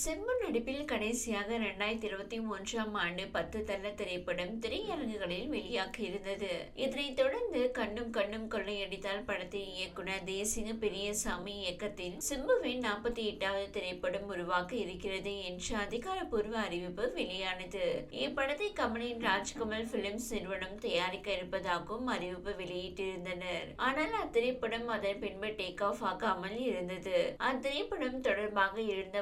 சிம்பு நடிப்பில் கடைசியாக இரண்டாயிரத்தி இருபத்தி மூன்றாம் ஆண்டு பத்து தள்ள திரைப்படம் திரையரங்குகளில் வெளியாகி இருந்தது. இதனைத் தொடர்ந்து கண்ணும் கண்ணும் கொள்ளையடித்தால் படத்தின் இயக்குனர் தேசிங்க பெரியசாமி இயக்கத்தில் சிம்புவின் நாற்பத்தி எட்டாவது திரைப்படம் உருவாக்க இருக்கிறது என்ற அதிகாரப்பூர்வ அறிவிப்பு வெளியானது. இப்படத்தை கமலின் ராஜ்கமல் பிலிம்ஸ் நிறுவனம் தயாரிக்க இருப்பதாகவும் அறிவிப்பு வெளியிட்டிருந்தனர். ஆனால் அத்திரைப்படம் அதன் பின்பு டேக் ஆஃப் ஆகாமல் இருந்தது. அத்திரைப்படம் தொடர்பாக இருந்த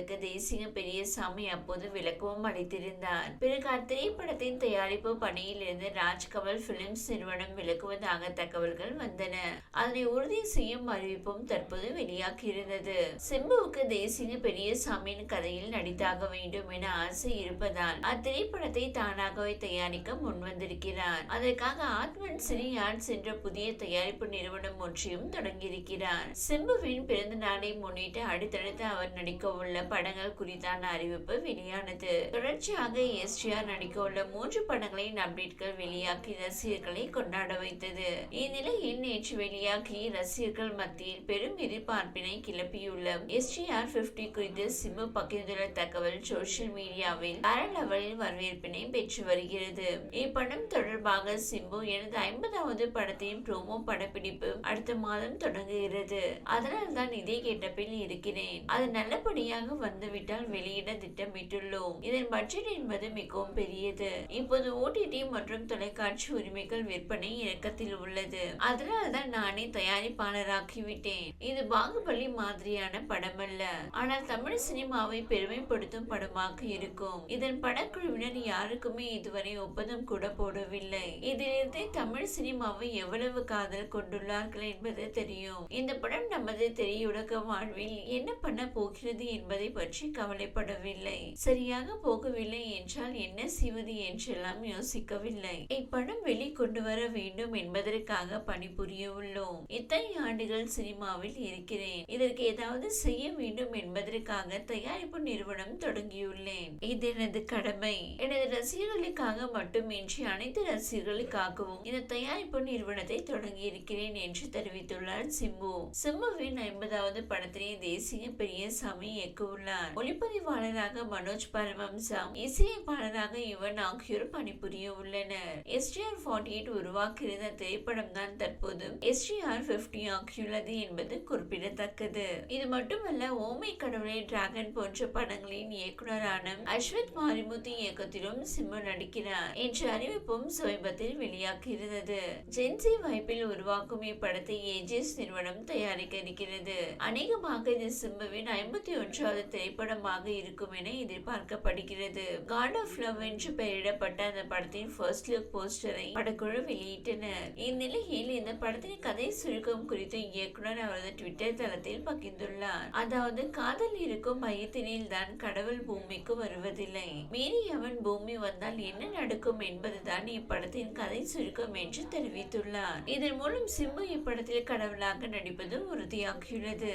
வதந்திகளுக்கு தேசிய பெரியசாமி அப்போது விளக்கமும் அளித்திருந்தார். பிறகு அத்திரைப்படத்தின் தயாரிப்பு பணியில் இருந்து ராஜ்கமல் பிலிம்ஸ் நிறுவனம் விளக்குவதாக தகவல்கள் வந்தன. அதனை உறுதி செய்யும் அறிவிப்பும் தற்போது வெளியாகி இருந்தது சிம்புவுக்கு தேசிய பெரியசாமியின் கதையில் நடித்தாக வேண்டும் என ஆசை இருப்பதால் அத்திரைப்படத்தை தானாகவே தயாரிக்க முன்வந்திருக்கிறார். அதற்காக ஆத்மன் சினி ஆர்ட்ஸ் என்ற புதிய தயாரிப்பு நிறுவனம் ஒன்றையும் தொடங்கியிருக்கிறார். சிம்புவின் பிறந்த நாளை முன்னிட்டு அடுத்தடுத்து அவர் நடிக்க உள்ள படங்கள் குறித்தான அறிவிப்பு வெளியானது. தொடர்ச்சியாக எஸ்டிஆர் நடிக்க உள்ள மூன்று படங்களின் அப்டேட்கள் வெளியாகி ரசிகர்களை கொண்டாட வைத்தது. இந்நிலையில் நேற்று வெளியாகி ரசிகர்கள் மத்தியில் பெரும் எதிர்பார்ப்பினை கிளப்பியுள்ள எஸ்டிஆர் பிப்டி குறித்து சிம்பு பகிர்ந்துள்ள தகவல் சோசியல் மீடியாவில் வேற வரவேற்பினை பெற்று வருகிறது. இப்படம் தொடர்பாக சிம்பு எனது ஐம்பதாவது படத்தின் ப்ரோமோ படப்பிடிப்பு அடுத்த மாதம் தொடங்குகிறது. அதனால் தான் இதே கெட்டப்பில் இருக்கிறேன். அது நல்லபடியாக வந்துவிட்டால் வெளியிட திட்டமிட்டுள்ளோம். இதன் பட்ஜெட் என்பது மிகவும் பெரியது. இப்போது ஓடிடி மற்றும் தொலைக்காட்சி உரிமைகள் விற்பனை இறக்கத்தில் உள்ளது. அதனால்தான் நானே தயாரிப்பாளராக்கி விட்டேன் இது பாகுபலி மாதிரியான படம் அல்ல ஆனால் தமிழ் சினிமாவை பெருமைப்படுத்தும் படமாக இருக்கும். இதன் படக்குழுவினர் யாருக்குமே இதுவரை ஒப்பந்தம் கூட போடவில்லை. இதிலிருந்தே தமிழ் சினிமாவை எவ்வளவு காதல் கொண்டுள்ளார்கள் என்பது தெரியும். இந்த படம் நமது திரையுலக வாழ்வில் என்ன பண்ண போகிறது என்பது என்பதை பற்றி கவலைப்படவில்லை. சரியாக போகவில்லை என்றால் என்ன செய்வது என்றெல்லாம் யோசிக்கவில்லை. இப்படம் வெளிக்கொண்டு வர வேண்டும் என்பதற்காக பணிபுரிய உள்ளோம் இத்தனை ஆண்டுகள் சினிமாவில் இருக்கிறேன். இதற்கு ஏதாவது செய்ய வேண்டும் என்பதற்காக தயாரிப்பு நிறுவனம் தொடங்கியுள்ளேன். இது எனது கடமை. எனது ரசிகர்களுக்காக மட்டுமின்றி அனைத்து ரசிகர்களுக்காகவும் இந்த தயாரிப்பு நிறுவனத்தை தொடங்கி இருக்கிறேன் என்று தெரிவித்துள்ளார் சிம்பு. சிம்புவின் ஐம்பதாவது படத்தினை தேசிய பெரியசாமி உள்ளார் ஒளிப்பதிவாளராக மனோஜ் பரமம்சம் இசையமைப்பாளராக யுவன் ஆகியோர் பணிபுரிய உள்ளனர் எஸ்டிஆர் ஃபார்ட்டி எயிட் உருவாக்கியிருந்த திரைப்படம் தான் தற்போது எஸ்டிஆர் பிப்டி ஆகியுள்ளது என்பது குறிப்பிடத்தக்கது. இது மட்டுமல்ல ஓமை கடவுளை டிராகன் போன்ற படங்களின் இயக்குனரான அஸ்வத் மாரிமுத்து இயக்கத்திலும் சிம்பு நடிக்கிறார் என்ற அறிவிப்பும் சமீபத்தில் வெளியாகியிருந்தது. ஜென்சி வாய்ப்பில் உருவாக்கும் இப்படத்தை ஏஜிஎஸ் நிறுவனம் தயாரிக்க இருக்கிறது. அநேகமாக இது சிம்புவின் ஐம்பத்தி ஒன்றாவது திரைப்படமாக இருக்கும் என எதிர்பார்க்கப்படுகிறது. காட் ஆஃப் லவ் என்று பெயரிடப்பட்ட அந்த படத்தின் ஃபர்ஸ்ட் லுக் போஸ்டரை படக்குழு வெளியிட்டனர் இந்நிலையில் இந்த படத்தின் கதை சுருக்கம் குறித்து இயக்குனர் அவரது ட்விட்டர் தளத்தில் பகிர்ந்துள்ளார். அதாவது காதல் இருக்கும் மையத்தினில் தான் கடவுள் பூமிக்கு வருவதில்லை. மீறி அவன் பூமி வந்தால் என்ன நடக்கும் என்பதுதான் இப்படத்தின் கதை சுருக்கம் என்று தெரிவித்துள்ளார். இதன் மூலம் சிம்பு இப்படத்தில் கடவுளாக நடிப்பது உறுதியாகியுள்ளது.